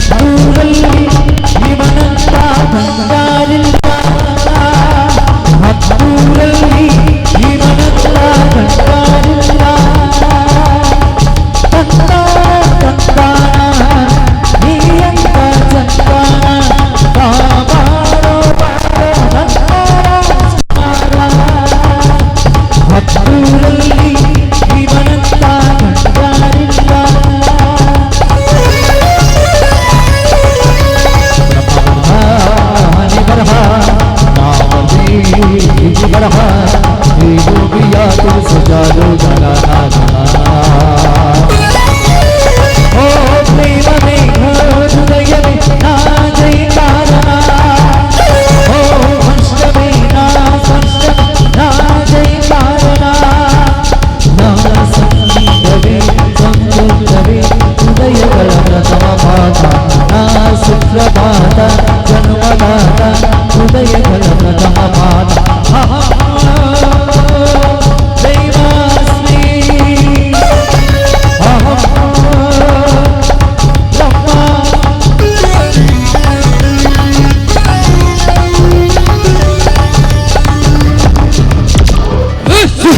മക്കൂറല്ലേ ഇവനെത്താ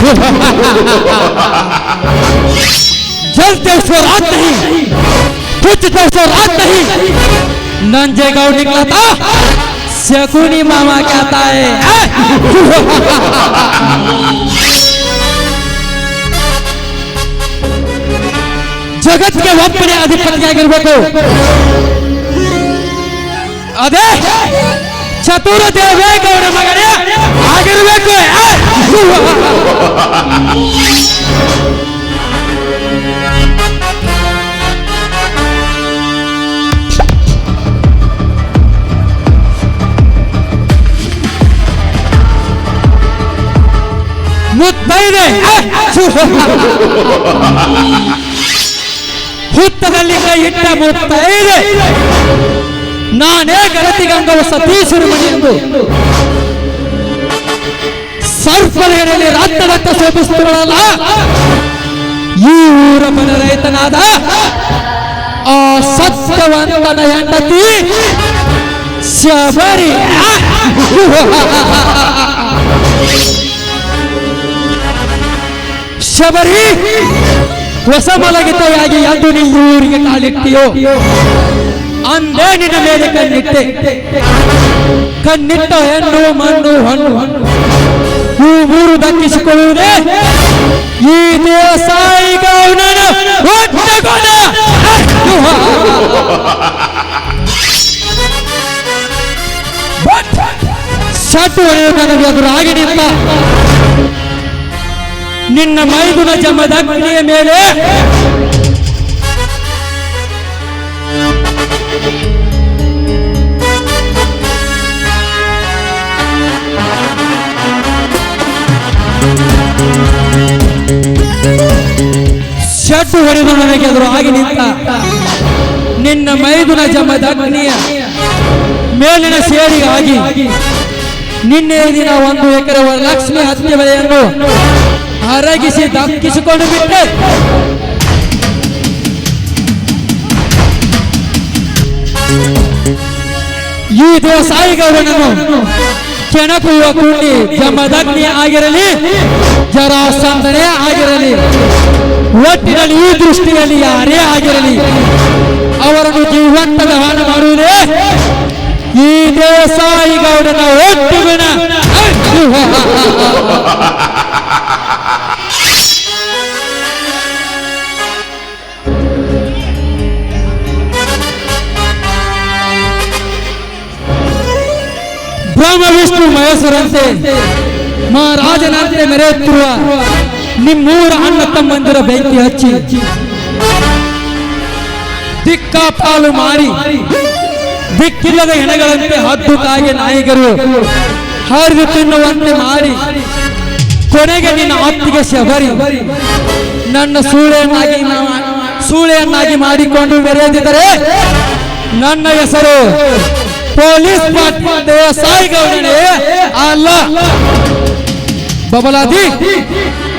जलते रात नहीं। तुझते रात नहीं। नंजे गाँव निकला था। शकुनी मामा कहता है। जगत के वंपने अधिपत्य गर्भ को। अधे ಚತುರ ದೇವೇಗೌಡ ಮಗನೇ ಆಗಿರ್ಬೇಕು. ಮುತ್ತೈದೆ. ಹುತ್ತದಲ್ಲಿ ಕೈ ಇಟ್ಟ ಮುತ್ತೈದೆ. ನಾನೇ ಗಣತಿಗಂಗವ ಸತೀಶ್ವರ ಮನೆಯೆಂದು ಸರ್ಪಲೆಯಲ್ಲಿ ರಕ್ತ ರಕ್ತ ಶೋಭಿಸುತ್ತಲ್ಲ ಈ ಊರ ಮನೆ ರೈತನಾದ ಆ ಸತ್ಯವಂತನ ಹೆಂಡತಿ ಶಬರಿ. ಶಬರಿ, ಹೊಸ ಮಲಗಿತೆಯಾಗಿ ಎಂದು ನೀ ಊರಿಗೆ ಕಾಲಿಟ್ಟಿಯೋ? ಅಂದೇ ನಿನ್ನ ಮೇಲೆ ಕಣ್ಣಿಟ್ಟೆ. ಕಣ್ಣಿಟ್ಟ ಹೆಣ್ಣು, ಮಣ್ಣು, ಹಣ್ಣು. ಈ ಮೂರು ದಕ್ಕಿಸಿಕೊಳ್ಳುವುದೇ ಈ ದೇಸಾಯಿ ಗೌಡನ ಒಟ್ಟುಕೊಡ. ಸಟ್ಟು ಹೊಡೆಯುವ ನನಗೆ ಎದುರಾಗಿ ನಿಂತ. ನಿನ್ನ ಮೈದುನ ಜಮದಗ್ನಿಯ ಮೇಲೆ ಶಟ್ಟು ಹೊಡೆದು ನನಗೆ ಆಗಿ ನಿಂತ. ನಿನ್ನ ಮೈದುನ ಜಮದಗ್ನಿಯ ಮೇಲಿನ ಸೇರಿಗಾಗಿ ನಿನ್ನೆ ದಿನ ಒಂದು ಎಕರೆ ಲಕ್ಷ್ಮಿ ಹತ್ತಿ ಬೆಳೆಯನ್ನು ಹರಗಿಸಿ ದಕ್ಕಿಸಿಕೊಂಡು ಬಿಟ್ಟೆ. ಈ ದೇವ ದೇಸಾಯಿಗೌಡನನ್ನು ಕೆಣಕುವ ಕೂಡಿ ಜಮದಗ್ನಿ ಆಗಿರಲಿ ಜರಾಸಂದನೆ ಆಗಿರಲಿ ಒಟ್ಟಿನಲ್ಲಿ ಈ ದೃಷ್ಟಿಯಲ್ಲಿ ಯಾರೇ ಆಗಿರಲಿ ಅವರನ್ನು ಜೀವಂತದ ಹಾನ ಮಾಡುವುದೇ ಈ ಒಟ್ಟು ಒಟ್ಟುಗುಣ ಬ್ರಹ್ಮ ವಿಷ್ಣು ಮಹೇಶ್ವರಂತೆ ಮಹಾರಾಜನಂತೆ ಮೆರೆಯುತ್ತಿರುವ ನಿಮ್ಮೂರ ಅಣ್ಣ ತಮ್ಮಂದಿರ ಬೆಂಕಿ ಹಚ್ಚಿ. ದಿಕ್ಕಾಪಾಲು ಮಾಡಿ ದಿಕ್ಕಿಲ್ಲದ ಹೆಣಗಳಂತೆ ಹದ್ದು ತಾಯಿ ನಾಯಿಗರು ಹರಿದು ತಿನ್ನುವಂತೆ ಮಾಡಿ ಕೊನೆಗೆ ನಿನ್ನ ಆಪ್ತಿಗೆ ಶಬರಿ. ನನ್ನ ಸೂಳೆಯನ್ನಾಗಿ ಸೂಳೆಯನ್ನಾಗಿ ಮಾಡಿಕೊಂಡು ಮೆರೆಯದಿದ್ದರೆ ನನ್ನ ಹೆಸರು ಪೊಲೀಸ್ ದೇಸಾಯಿ ಗೌಡನೆ ಅಲ್ಲ. ಬಬಲಾದಿ.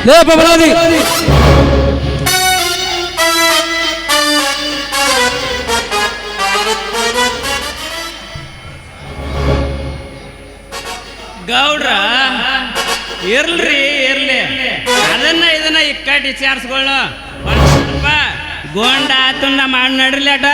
ಲೇ ಬಬಲಾದಿ. ಗೌಡ್ರ, ಇರ್ಲ್ರಿ, ಇರ್ಲಿ. ಅದನ್ನ ಇದನ್ನ ಇಕ್ಕಟ್ಟಿ ವಿಚಾರಿಸ್ಕೊಳ್ಳೋ ಗೋಂಡ ಆತು ನಮ್ಮ ಅಣ್ಣ ನಡಿಲೇಟ